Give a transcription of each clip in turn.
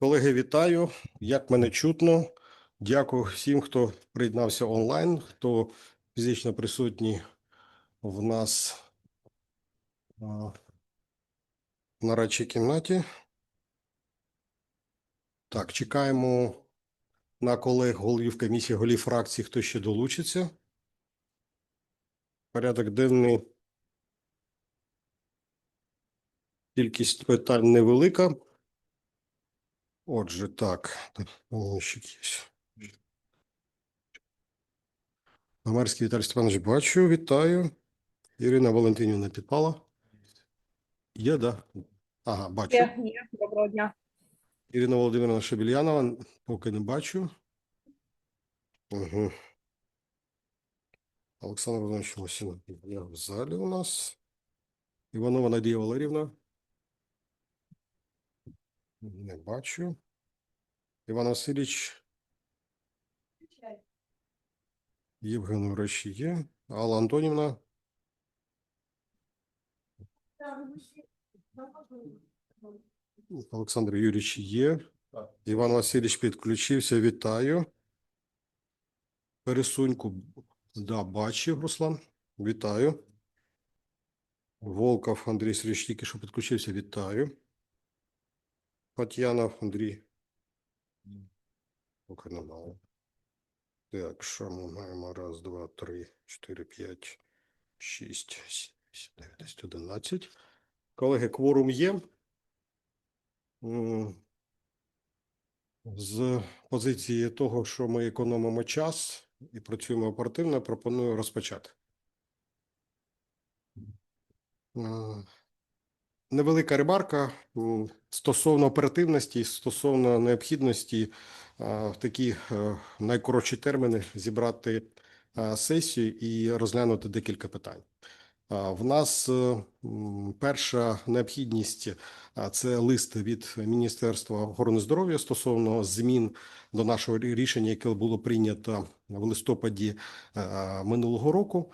Колеги, вітаю. Як мене чутно? Дякую всім, хто приєднався онлайн, хто фізично присутній в нас а, в нарадчій кімнаті. Так, чекаємо на колег голів комісії, голів фракцій, хто ще долучиться. Порядок денний. Кількість питань невелика. Отже, так, ще якісь. Гомерський Віталій Степанович, бачу, вітаю. Ірина Валентинівна підпала. Є, да? Ага, бачу. Є, є. Доброго дня. Ірина Володимирівна Шебельянова, поки не бачу. Угу. Олександр Володимирович Мосін є в залі у нас. Іванова Надія Валерівна. Не бачу. Іван Васильович. Євген Григорович є. Алла Антонівна. Олександр Юрійович є. Іван Васильович підключився. Вітаю. Пересуньку. Да, бачив, Руслан. Вітаю. Волков Андрій Сергійович тільки що підключився. Вітаю. Татьяна Андрій. Поки немає. Так, що ми маємо? Раз, два, три, чотири, п'ять, шість, сім, дев'ять, десять, одинадцять. Колеги, кворум є. З позиції того, що ми економимо час і працюємо оперативно, пропоную розпочати. Невелика ремарка стосовно оперативності, стосовно необхідності в такі е, найкоротші терміни зібрати е, сесію і розглянути декілька питань. В нас е, перша необхідність це лист від Міністерства охорони здоров'я стосовно змін до нашого рішення, яке було прийнято в листопаді минулого року.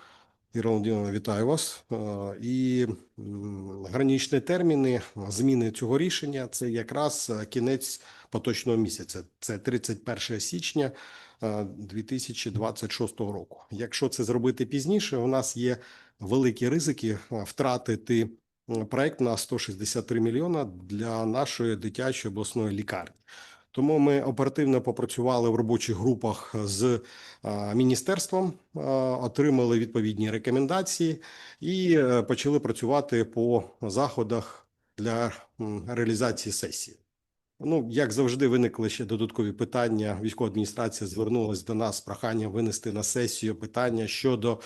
Іра Володимировна, вітаю вас. Е, І м, граничні терміни зміни цього рішення це якраз е, кінець поточного місяця. Це 31 січня е, 2026 року. Якщо це зробити пізніше, у нас є великі ризики е, втратити е, проект на 163 мільйона для нашої дитячої обласної лікарні. Тому ми оперативно попрацювали в робочих групах з міністерством, отримали відповідні рекомендації і е, почали працювати по заходах для реалізації сесії. Ну, як завжди, виникли ще додаткові питання. Військова адміністрація звернулася до нас з проханням винести на сесію питання щодо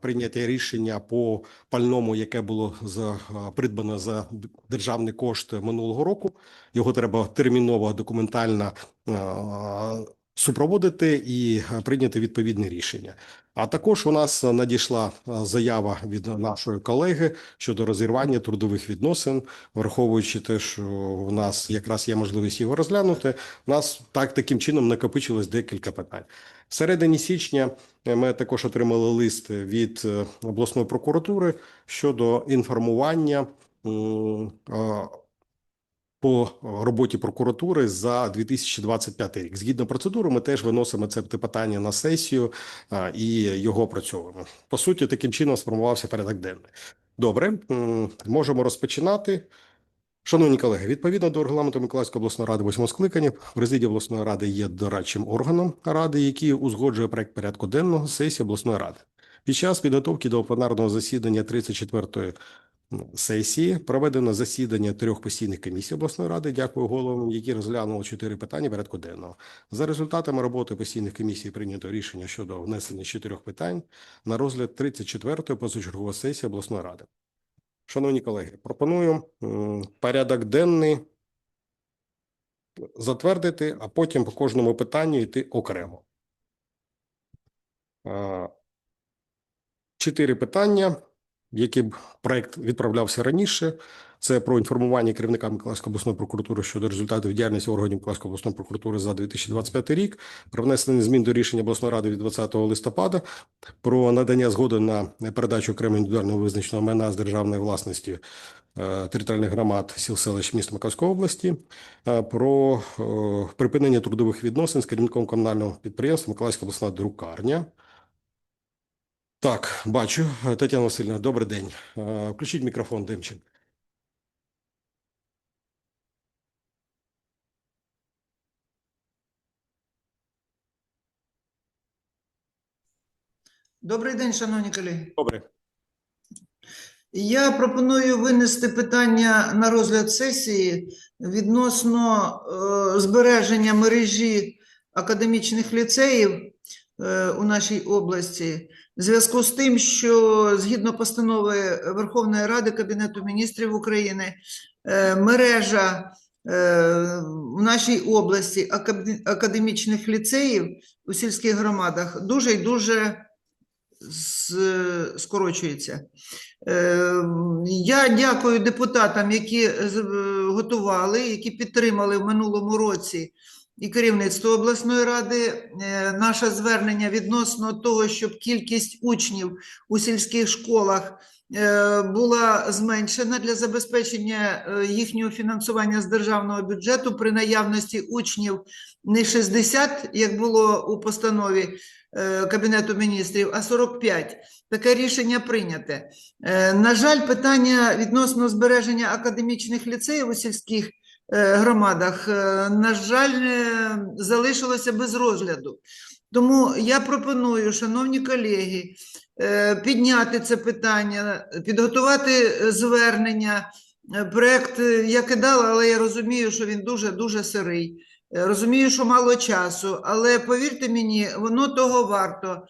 прийняття рішення по пальному, яке було за е, придбано за державний кошт минулого року. Його треба терміново документально е, супроводити і е, прийняти відповідне рішення. А також у нас надійшла е, заява від нашої колеги щодо розірвання трудових відносин, враховуючи те, що у нас якраз є можливість його розглянути. У нас так таким чином накопичилось декілька питань. В середині січня е, ми також отримали лист від обласної прокуратури щодо інформування по роботі прокуратури за 2025 рік. Згідно процедури, ми теж виносимо це питання на сесію і його опрацьовуємо. По суті, таким чином сформувався порядок денний. Добре, можемо розпочинати. Шановні колеги, відповідно до регламенту Миколаївської обласної ради восьмого скликання, президія обласної ради є дорадчим органом ради, який узгоджує проект порядку денного сесії обласної ради. Під час підготовки до пленарного засідання 34-ї сесії проведено засідання трьох постійних комісій обласної ради. Дякую головам, які розглянули чотири питання порядку денного. За результатами роботи постійних комісій прийнято рішення щодо внесення чотирьох питань на розгляд 34-ї позачергової сесії обласної ради. Шановні колеги, пропоную порядок денний затвердити, а потім по кожному питанню йти окремо. Чотири питання, які б проект відправлявся раніше. Це про інформування керівника Миколаївської обласної прокуратури щодо результатів діяльності органів Миколаївської обласної прокуратури за 2025 рік, про внесення змін до рішення обласної ради від 20 листопада, про надання згоди на передачу окремо індивідуального визначеного майна з державної власності е, територіальних громад сіл селищ міста Миколаївської області е, про е, припинення трудових відносин з керівником комунального підприємства Миколаївська обласна друкарня. Так, бачу. Тетяна Васильівна, добрий день. Е, Включіть мікрофон, Демчин. Добрий день, шановні колеги. Добре. Я пропоную винести питання на розгляд сесії відносно е, збереження мережі академічних ліцеїв е, у нашій області в зв'язку з тим, що згідно постанови Верховної Ради Кабінету міністрів України е, мережа е, в нашій області академічних ліцеїв у сільських громадах дуже і дуже скорочується. Е, Я дякую депутатам, які готували, які підтримали в минулому році і керівництво обласної ради е, наше звернення відносно того, щоб кількість учнів у сільських школах е, була зменшена для забезпечення е, їхнього фінансування з державного бюджету при наявності учнів не 60, як було у постанові Кабінету міністрів, а 45. Таке рішення прийняте. На жаль, питання відносно збереження академічних ліцеїв у сільських громадах, е, на жаль, е, залишилося без розгляду. Тому я пропоную, шановні колеги, е, підняти це питання, підготувати е, звернення. Е, Проект е, я кидала, але я розумію, що він дуже-дуже сирий. Е, Розумію, що мало часу, але повірте мені, воно того варто.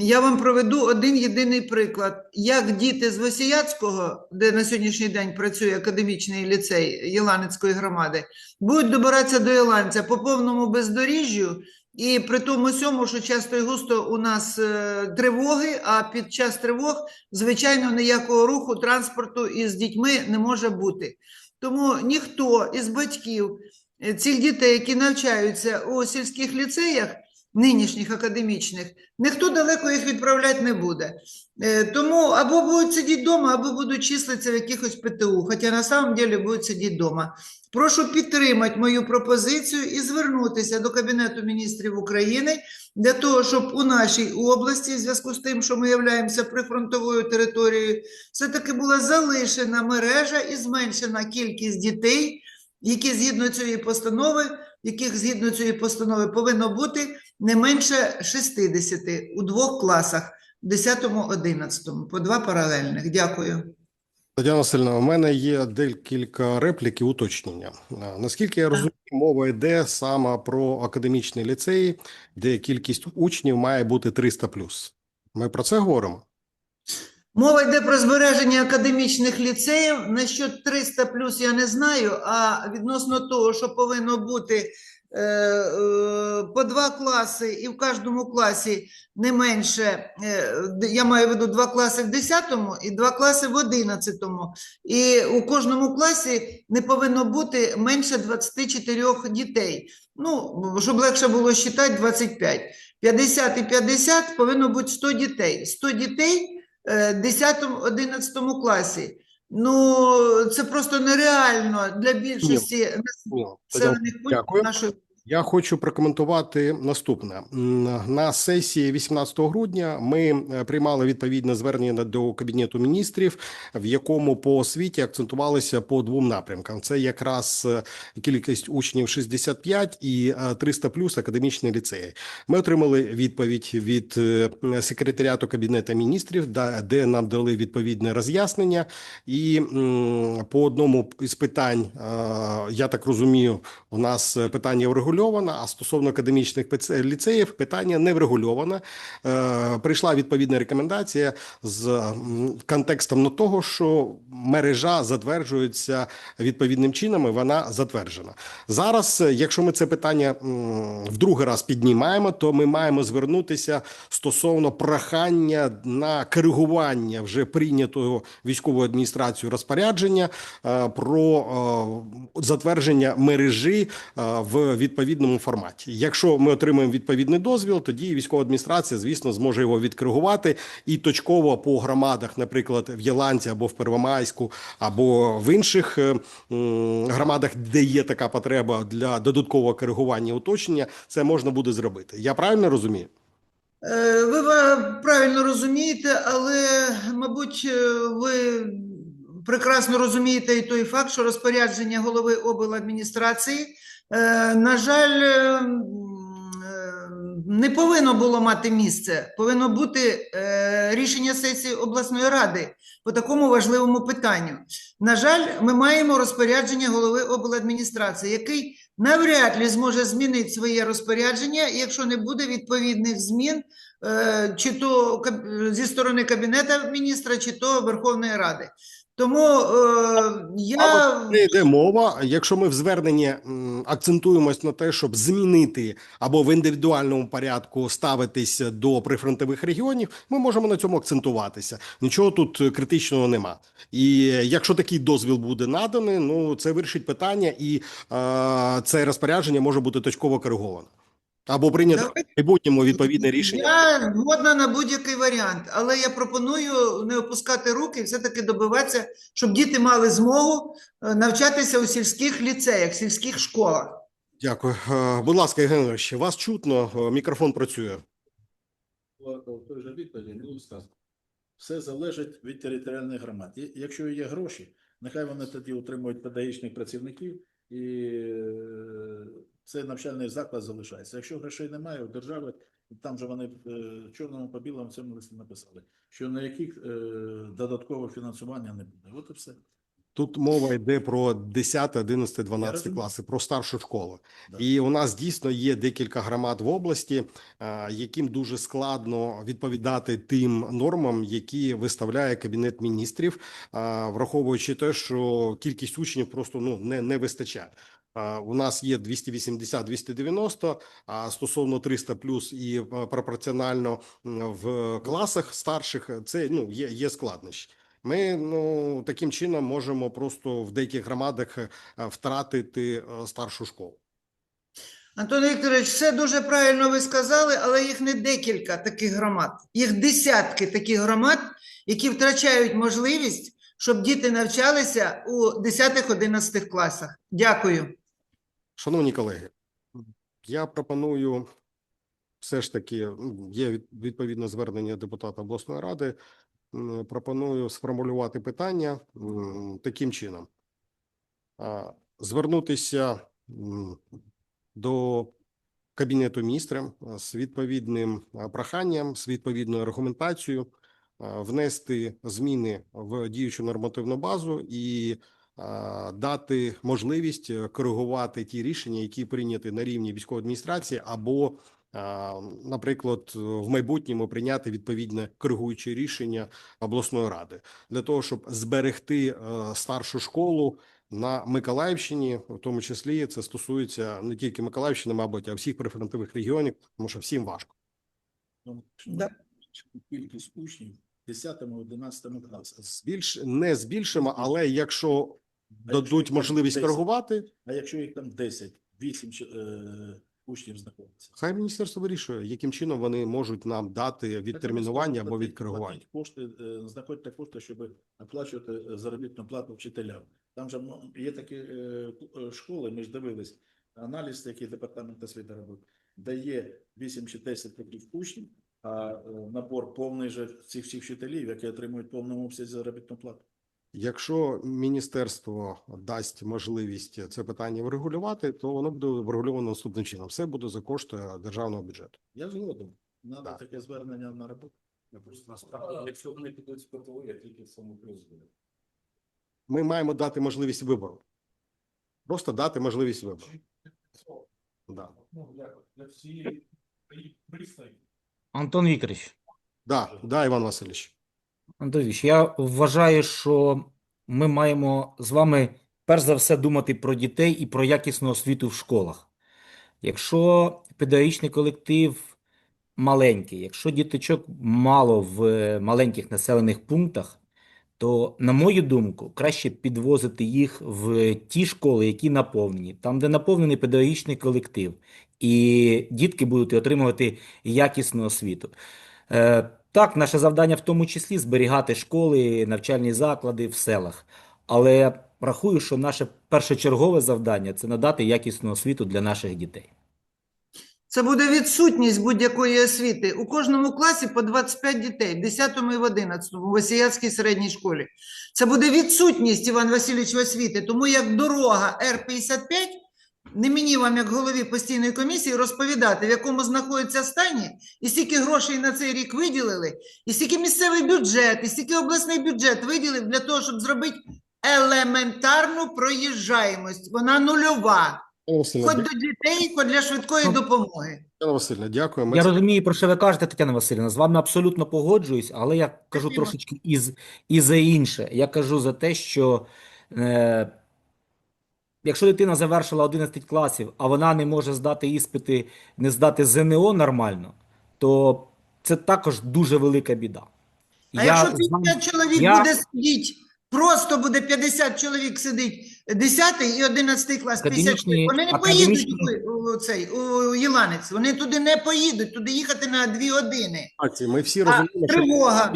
Я вам проведу один єдиний приклад, як діти з Висіяцького, де на сьогоднішній день працює академічний ліцей Єланицької громади, будуть добиратися до Єланця по повному бездоріжжю, і при тому сьому, що часто і густо у нас е, тривоги, а під час тривог, звичайно, ніякого руху транспорту із дітьми не може бути. Тому ніхто із батьків цих дітей, які навчаються у сільських ліцеях, нинішніх академічних, ніхто далеко їх відправляти не буде. Е, Тому або будуть сидіти вдома, або будуть числитися в якихось ПТУ, хоча на самом деле будуть сидіти вдома. Прошу підтримати мою пропозицію і звернутися до Кабінету міністрів України для того, щоб у нашій області, в зв'язку з тим, що ми являємося прифронтовою територією, все-таки була залишена мережа і зменшена кількість дітей, які згідно цієї постанови, яких згідно цієї постанови повинно бути не менше 60 у двох класах, в 10-11, по два паралельних. Дякую. Тетяна Васильівна, у мене є декілька реплік і уточнення. Наскільки я розумію, мова йде саме про академічні ліцеї, де кількість учнів має бути 300 Ми про це говоримо? Мова йде про збереження академічних ліцеїв. На що 300 плюс я не знаю, а відносно того, що повинно бути е, е, по два класи, і в кожному класі не менше, е, я маю в виду два класи в 10-му і два класи в 11-му. І у кожному класі не повинно бути менше 24 дітей. Ну, щоб легше було считати, 25. 50 і 50 повинно бути 100 дітей. 100 дітей 10-11 класі. Ну, це просто нереально для більшості населених пунктів нашої Я хочу прокоментувати наступне. На сесії 18 грудня ми е, приймали відповідне звернення до Кабінету міністрів, в якому по освіті акцентувалися по двом напрямкам. Це якраз е, кількість учнів 65 і е, 300 плюс академічні ліцеї. Ми отримали відповідь від е, секретаріату Кабінету міністрів, де нам дали відповідне роз'яснення. І по одному із питань, е, я так розумію, у нас е, питання врегульовано, а стосовно академічних ліцеїв питання не врегульовано. Е, Прийшла відповідна рекомендація з контекстом на того, що мережа затверджується відповідним чином, і вона затверджена. Зараз, е, якщо ми це питання в другий раз піднімаємо, то ми маємо звернутися стосовно прохання на коригування вже прийнятого військовою адміністрацією розпорядження е, про затвердження мережі в відповідь відповідному форматі. Якщо ми отримаємо відповідний дозвіл, тоді військова адміністрація, звісно, зможе його відкоригувати і точково по громадах, наприклад, в Єланці або в Первомайську, або в інших е, громадах, де є така потреба для додаткового коригування уточнення, це можна буде зробити. Я правильно розумію? Е, Ви правильно розумієте, але, мабуть, е, ви прекрасно розумієте і той факт, що розпорядження голови обладміністрації, е, на жаль, е, е, не повинно було мати місце. Повинно бути рішення сесії обласної ради по такому важливому питанню. На жаль, ми маємо розпорядження голови обладміністрації, який навряд ли зможе змінити своє розпорядження, якщо не буде відповідних змін чи то зі сторони Кабінету міністра, чи то Верховної Ради. Тому е, я Не йде мова. Якщо ми в зверненні акцентуємось на те, щоб змінити або в індивідуальному порядку ставитись до прифронтових регіонів, ми можемо на цьому акцентуватися. Нічого тут критичного нема. І якщо такий дозвіл буде наданий, ну це вирішить питання, і е, це розпорядження може бути точково кориговано. Або прийнято в майбутньому відповідне рішення. Я згодна на будь-який варіант, але я пропоную не опускати руки і все-таки добиватися, щоб діти мали змогу е, навчатися у сільських ліцеях, сільських школах. Дякую. Е, Будь ласка, Євген Ігорович, вас чутно, е, мікрофон працює. Той же відповіді. Все залежить від територіальних громад. Якщо є гроші, нехай вони тоді утримують педагогічних працівників і цей навчальний заклад залишається. Якщо грошей немає у держави, там же вони е, чорному по білому в цьому листі написали, що ніяких е, додаткового фінансування не буде. От і все. Тут мова йде про 10, 11, 12 класи, про старшу школу. Да. І у нас дійсно є декілька громад в області, е, яким дуже складно відповідати тим нормам, які виставляє Кабінет міністрів, враховуючи те, що кількість учнів просто ну не, не вистачає. Е, У нас є 280-290, а стосовно 300 плюс і е, пропорціонально в класах старших, це ну є, є складнощі. Ми ну таким чином можемо просто в деяких громадах е, втратити е, старшу школу. Антон Вікторович, все дуже правильно ви сказали, але їх не декілька таких громад. Їх десятки таких громад, які втрачають можливість, щоб діти навчалися у 10-11 класах. Дякую. Шановні колеги, я пропоную все ж таки ну, є відповідне звернення депутата обласної ради. Пропоную сформулювати питання таким чином: звернутися до Кабінету міністрів з відповідним проханням, з відповідною аргументацією, внести зміни в діючу нормативну базу і дати можливість е, коригувати ті рішення, які прийняті на рівні військової адміністрації, або, наприклад, в майбутньому прийняти відповідне коригуюче рішення обласної ради для того, щоб зберегти е, старшу школу на Миколаївщині, в тому числі це стосується не тільки Миколаївщини, мабуть, а всіх прифронтових регіонів, тому що всім важко. Ну, Да. Кількість учнів в 10-11 класах. Збільш не збільшимо, але якщо дадуть можливість 10? коригувати, А якщо їх там 10, 8 е, учнів знаходиться? хай міністерство вирішує, яким чином вони можуть нам дати відтермінування або відкоригування. Кошти, е, знаходьте кошти, щоб оплачувати е, заробітну плату вчителям. Там же м, є такі е, е, школи, ми ж дивились, аналіз, який департамент освіти робив, дає 8 чи 10 таких учнів, а е, набор повний же цих всіх вчителів, які отримують в повному обсязі заробітну плату. Якщо міністерство дасть можливість це питання врегулювати, то воно буде врегульовано наступним чином. Все буде за кошти державного бюджету. Я згоден. Надо Так. таке звернення на роботу. Насправді, якщо вони підуть з ПТУ, я тільки в цьому плюс буде. Ми маємо дати можливість вибору. Просто дати можливість вибору. Да. Ну, для всієї. Антон Вікторович, Да, да, Іван Васильович. Вікторович, я вважаю, що ми маємо з вами перш за все думати про дітей і про якісну освіту в школах. Якщо педагогічний колектив маленький, якщо діточок мало в маленьких населених пунктах, то, на мою думку, краще підвозити їх в ті школи, які наповнені, там, де наповнений педагогічний колектив, і дітки будуть отримувати якісну освіту. Так, наше завдання в тому числі зберігати школи, навчальні заклади в селах. Але рахую, що наше першочергове завдання це надати якісну освіту для наших дітей. Це буде відсутність будь-якої освіти. У кожному класі по 25 дітей, в 10 і в 11, в Осіяцькій середній школі. Це буде відсутність, Іван Васильович, освіти. Тому як дорога Р-55, не мені вам, як голові постійної комісії, розповідати, в якому знаходиться стані, і скільки грошей на цей рік виділили, і скільки місцевий бюджет, і скільки обласний бюджет виділив для того, щоб зробити елементарну проїжджаємость. Вона нульова. Хоч до дітей, хоч для швидкої Ну, допомоги. Тетяна Васильівна, дякую. Ми Я це- розумію, про що ви кажете, Тетяна Васильівна. З вами абсолютно погоджуюсь, але я кажу Дякуємо. трошечки і, і за інше. Я кажу за те, що е, якщо дитина завершила 11 класів, а вона не може здати іспити, не здати ЗНО нормально, то це також дуже велика біда. А Я якщо з вами- 50 чоловік я- буде сидіти, просто буде 50 чоловік сидить 10 і 11 клас, 50 чоловік, вони не академічні- поїдуть у, у цей, у Єланець, вони туди не поїдуть, туди їхати на 2 години. акції. Ми всі А розуміємо, що тривога,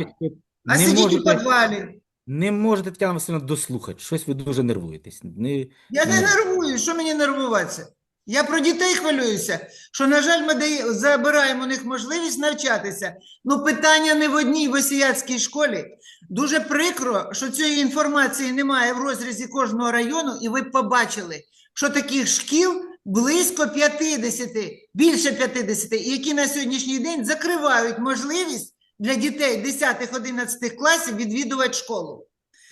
а не сидіть у можете, підвалі. Не можете, Тетяна Васильівна, дослухати. Щось ви дуже нервуєтесь. Не, Я не нервую, що мені нервуватися? Я про дітей хвилююся, що, на жаль, ми дає- забираємо у них можливість навчатися. Ну, питання не в одній восіяцькій школі. Дуже прикро, що цієї інформації немає в розрізі кожного району, і ви б побачили, що таких шкіл близько 50, більше 50, і які на сьогоднішній день закривають можливість для дітей 10-11 класів відвідувати школу.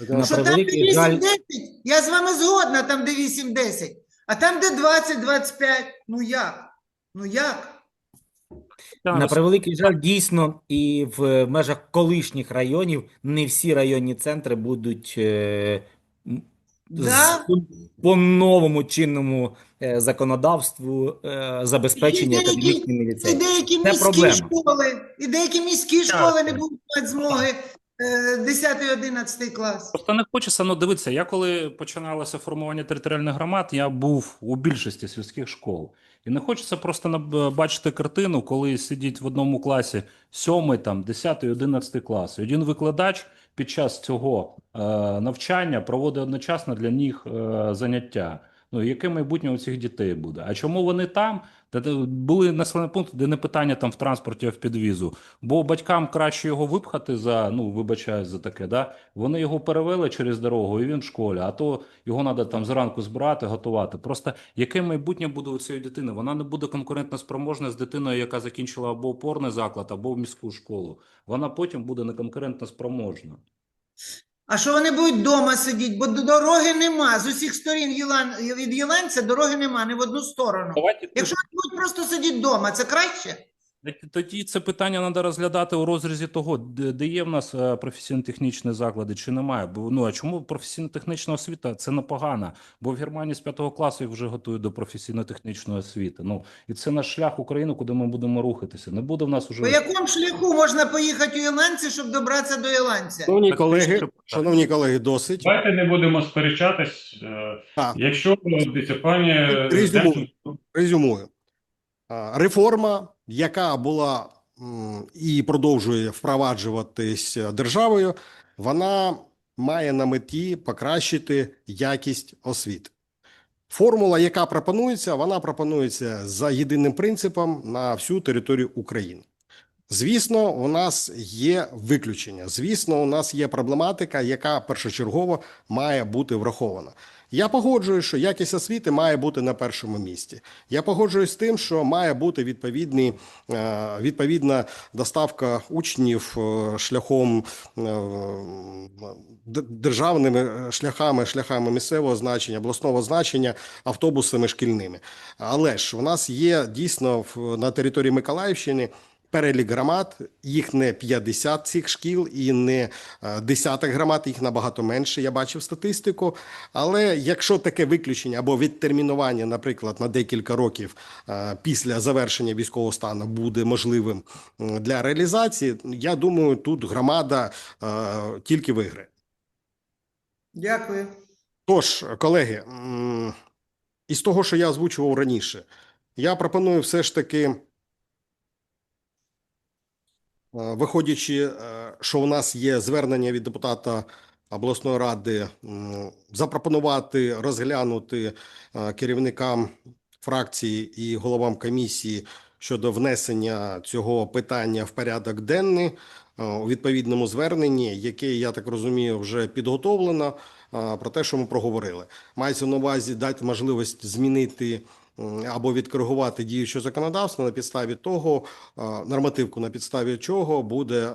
На Що там, де превеликий жаль- 8-10, я з вами згодна, там, де 8-10, а там, де 20-25, ну як? Ну як? На превеликий жаль, дійсно, і в межах колишніх районів не всі районні центри будуть е, з- Да. по новому чинному законодавству е, забезпечені І деякі- І деякі міські проблема. школи, і деякі міські школи не будуть мати змоги е, 10-11 клас. Просто не хочеться, ну дивіться, я коли починалося формування територіальних громад, я був у більшості сільських школ. І не хочеться просто бачити картину, коли сидіть в одному класі 7, там, 10, 11 клас. І один викладач під час цього е, навчання проводить одночасно для них е, заняття. Ну, яке майбутнє у цих дітей буде? А чому вони там? Та були населені пункти, де не питання там в транспорті, а в підвізу. Бо батькам краще його випхати за, ну, вибачаю за таке, да? Вони його перевели через дорогу, і він в школі, а то його треба там зранку збирати, готувати. Просто яке майбутнє буде у цієї дитини? Вона не буде конкурентно спроможна з дитиною, яка закінчила або опорний заклад, або міську школу. Вона потім буде неконкурентно спроможна. А що вони будуть вдома сидіти, бо дороги нема. З усіх сторін Єлан, від Єланця дороги нема, не в одну сторону. Давайте Якщо вони будуть просто сидіти вдома, це краще? Тоді це питання треба розглядати у розрізі того, де, є в нас е, професійно-технічні заклади, чи немає. Бо ну а чому професійно-технічна освіта це непогано? Бо в Германії з п'ятого класу їх вже готують до професійно-технічної освіти. Ну і це наш шлях України, куди ми будемо рухатися. Не буде в нас уже По якому шляху можна поїхати у Єланці, щоб добратися до Єланця? Шановні колеги, шановні колеги, досить. Давайте не будемо сперечатись. Е, Так. Якщо пані Резюмую. Резюмую. Реформа, яка була і продовжує впроваджуватись державою, вона має на меті покращити якість освіти. Формула, яка пропонується, вона пропонується за єдиним принципом на всю територію України. Звісно, у нас є виключення. Звісно, у нас є проблематика, яка першочергово має бути врахована. Я погоджуюсь, що якість освіти має бути на першому місці. Я погоджуюсь з тим, що має бути відповідний, е, відповідна доставка учнів е, шляхом е, державними шляхами, шляхами місцевого значення, обласного значення, автобусами шкільними. Але ж у нас є дійсно на території Миколаївщини. Перелік громад, їх не 50 цих шкіл і не е, десяток громад, їх набагато менше. Я бачив статистику. Але якщо таке виключення або відтермінування, наприклад, на декілька років е, після завершення військового стану буде можливим для реалізації, я думаю, тут громада е, тільки виграє. Дякую. Тож, колеги, із того, що я озвучував раніше, я пропоную все ж таки, виходячи, е, що у нас є звернення від депутата обласної ради, запропонувати розглянути е, керівникам фракції і головам комісії щодо внесення цього питання в порядок денний е, у відповідному зверненні, яке, я так розумію, вже підготовлено е, про те, що ми проговорили. Мається на увазі дати можливість змінити або відкоригувати діюче законодавство на підставі того, нормативку, на підставі чого буде е,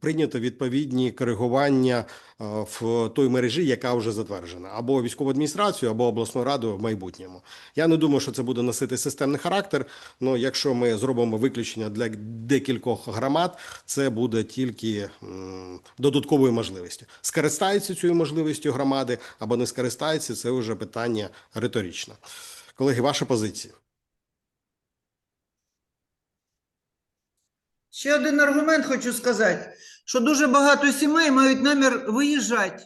прийнято відповідні коригування в той мережі, яка вже затверджена, або військову адміністрацію, або обласну раду в майбутньому. Я не думаю, що це буде носити системний характер. але якщо ми зробимо виключення для декількох громад, це буде тільки додатковою можливістю. Скористаються цією можливістю громади або не скористаються, це вже питання риторичне. Колеги, ваша позиція. Ще один аргумент хочу сказати, що дуже багато сімей мають намір виїжджати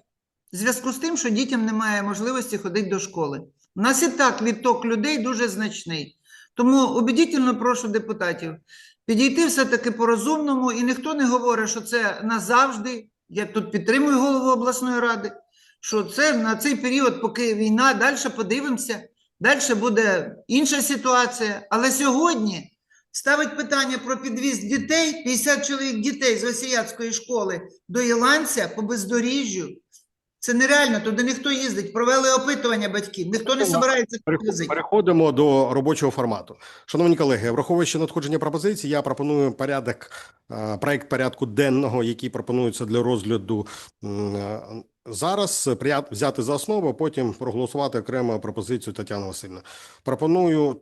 в зв'язку з тим, що дітям немає можливості ходити до школи. У нас і так відток людей дуже значний. Тому убедительно прошу депутатів підійти все-таки по-розумному, і ніхто не говорить, що це назавжди. Я тут підтримую голову обласної ради, що це на цей період, поки війна, далі подивимося, далі буде інша ситуація. Але сьогодні ставить питання про підвіз дітей, 50 чоловік дітей з Осіяцької школи до Єланця по бездоріжжю. Це нереально, туди ніхто їздить. Провели опитування батьків, ніхто не збирається возити. Переходимо до робочого формату. Шановні колеги, враховуючи надходження пропозицій, я пропоную порядок, е, проект порядку денного, який пропонується для розгляду е, зараз, взяти за основу, потім проголосувати окремо пропозицію Тетяни Васильівни. Пропоную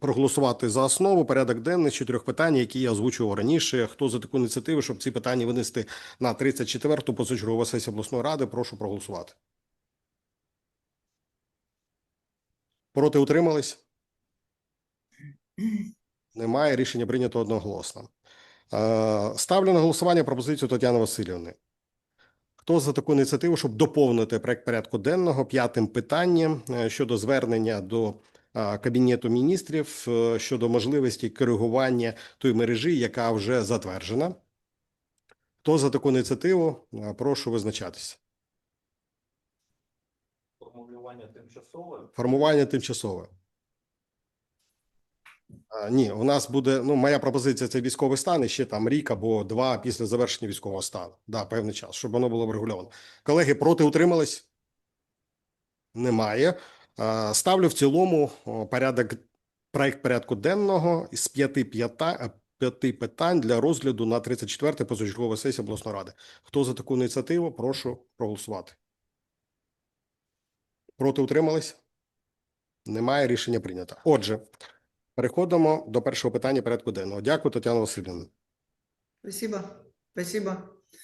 проголосувати за основу порядок денний з чотирьох питань, які я озвучував раніше. Хто за таку ініціативу, щоб ці питання винести на 34-ту позачергову сесію обласної ради, прошу проголосувати. Проти утримались? Немає. Рішення прийнято одноголосно. Е, Ставлю на голосування пропозицію Тетяни Васильівни. Хто за таку ініціативу, щоб доповнити проект порядку денного п'ятим питанням е, щодо звернення до Кабінету міністрів е, щодо можливості коригування тої мережі, яка вже затверджена? Хто за таку ініціативу? Е, Прошу визначатися. Формулювання тимчасове. Формування тимчасове. Ні, у нас буде, ну, моя пропозиція це військовий стан і ще там рік або два після завершення військового стану. Да, певний час, щоб воно було врегульовано. Колеги, проти утримались? Немає. Ставлю в цілому порядок, проект порядку денного із п'яти е, п'яти питань для розгляду на 34-й позачерговій сесії обласної ради. Хто за таку ініціативу, прошу проголосувати. Проти утримались? Немає рішення прийнято. Отже, переходимо до першого питання порядку денного. Дякую, Тетяна Васильівна. Спасибо. Спасибо. Е,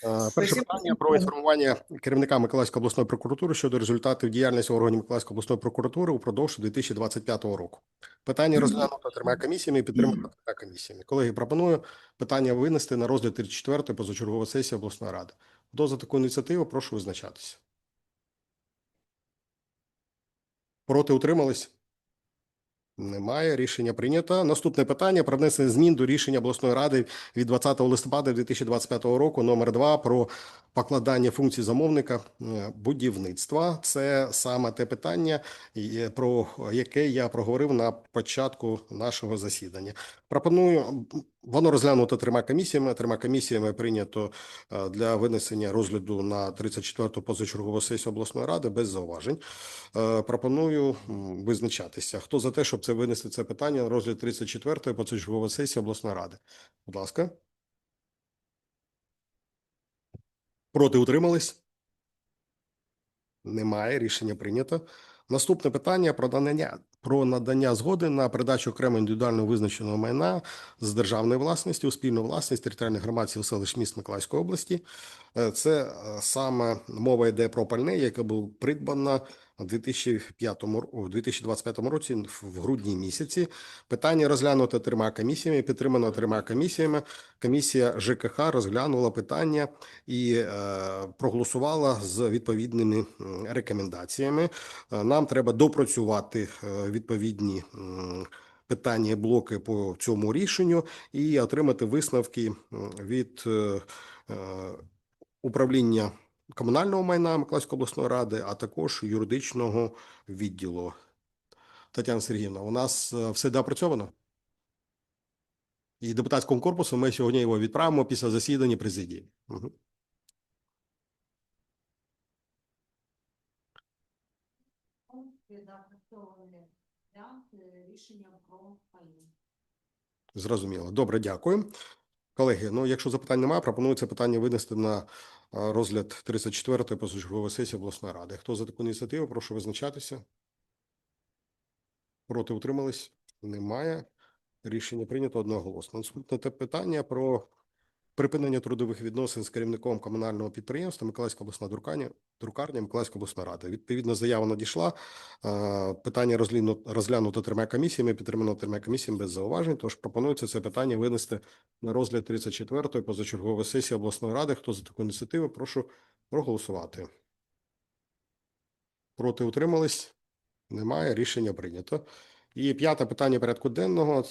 Перше Спасибо. питання про інформування керівника Миколаївської обласної прокуратури щодо результатів діяльності органів Миколаївської обласної прокуратури упродовж 2025 року. Питання розглянуто трьома комісіями і підтримано трьома комісіями. Колеги, пропоную питання винести на розгляд 34-ї позачергової сесії обласної ради. Хто за таку ініціативу, прошу визначатися. Проти утримались? Немає. Рішення прийнято. Наступне питання про внесення змін до рішення обласної ради від 20 листопада 2025 року номер 2 про покладання функцій замовника е, будівництва. Це саме те питання, про яке я проговорив на початку нашого засідання. Пропоную воно розглянуто трьома комісіями. Трьома комісіями прийнято е, для винесення розгляду на 34-ту позачергову сесію обласної ради без зауважень. Е, Пропоную визначатися. Хто за те, щоб це винести це питання на розгляд 34-ї позачергової сесії обласної ради? Будь ласка. Проти утримались? Немає. Рішення прийнято. Наступне питання про надання про надання згоди на передачу окремо індивідуально визначеного майна з державної власності у спільну власність територіальних громад сіл селищ міст Миколаївської області. Е, Це е, саме мова йде про пальне, яке було придбано у 2005, ро- у 2025 році в грудні місяці. Питання розглянуто трьома комісіями, підтримано трьома комісіями. Комісія ЖКХ розглянула питання і е, проголосувала з відповідними рекомендаціями. Е, Нам треба допрацювати відповідні питання блоки по цьому рішенню і отримати висновки від управління комунального майна Миколаївської обласної ради, а також юридичного відділу. Тетяна Сергіївна, у нас е, все допрацьовано? І депутатському корпусу ми сьогодні його відправимо після засідання президії. Угу. Рішення про. Зрозуміло. Добре, дякую. Колеги, ну якщо запитань немає, пропоную це питання винести на розгляд 34-ї позачергової сесії обласної ради. Хто за таку ініціативу, прошу визначатися. Проти утримались? Немає. Рішення прийнято одноголосно. Наступне те питання про припинення трудових відносин з керівником комунального підприємства Миколаївська обласна друкарня, друкарня Миколаївської обласної ради. Відповідно, заява надійшла. Е, Питання розглянуто, розглянуто трьома комісіями, підтримано трьома комісіями без зауважень. Тож пропонується це питання винести на розгляд 34-ї позачергової сесії обласної ради. Хто за таку ініціативу, прошу проголосувати. Проти утримались? Немає. Рішення прийнято. І п'яте питання порядку денного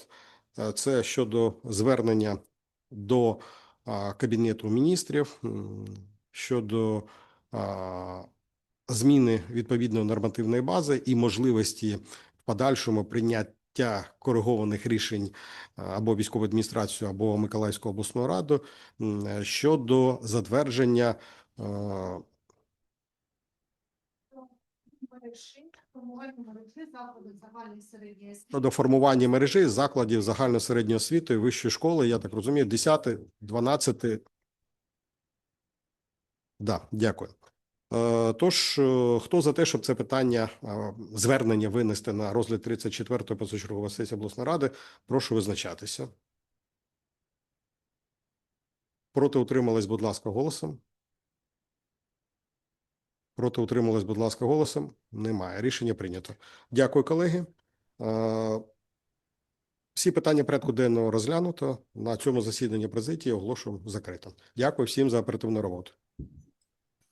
е, це щодо звернення до Кабінету міністрів щодо зміни відповідної нормативної бази і можливості в подальшому прийняття коригованих рішень або військової адміністрації, або Миколаївську обласну раду щодо затвердження щодо формування мережі закладів загальної середньої освіти і вищої школи, я так розумію, 10, 12. Да, дякую. Е, Тож, е, хто за те, щоб це питання е, звернення винести на розгляд 34-ї позачергової сесії обласної ради, прошу визначатися. Проти утримались, будь ласка, голосом. Проти утримались, будь ласка, голосом. Немає. Рішення прийнято. Дякую, колеги. Всі питання порядку денного розглянуто. На цьому засіданні президії оголошую закритим. Дякую всім за оперативну роботу.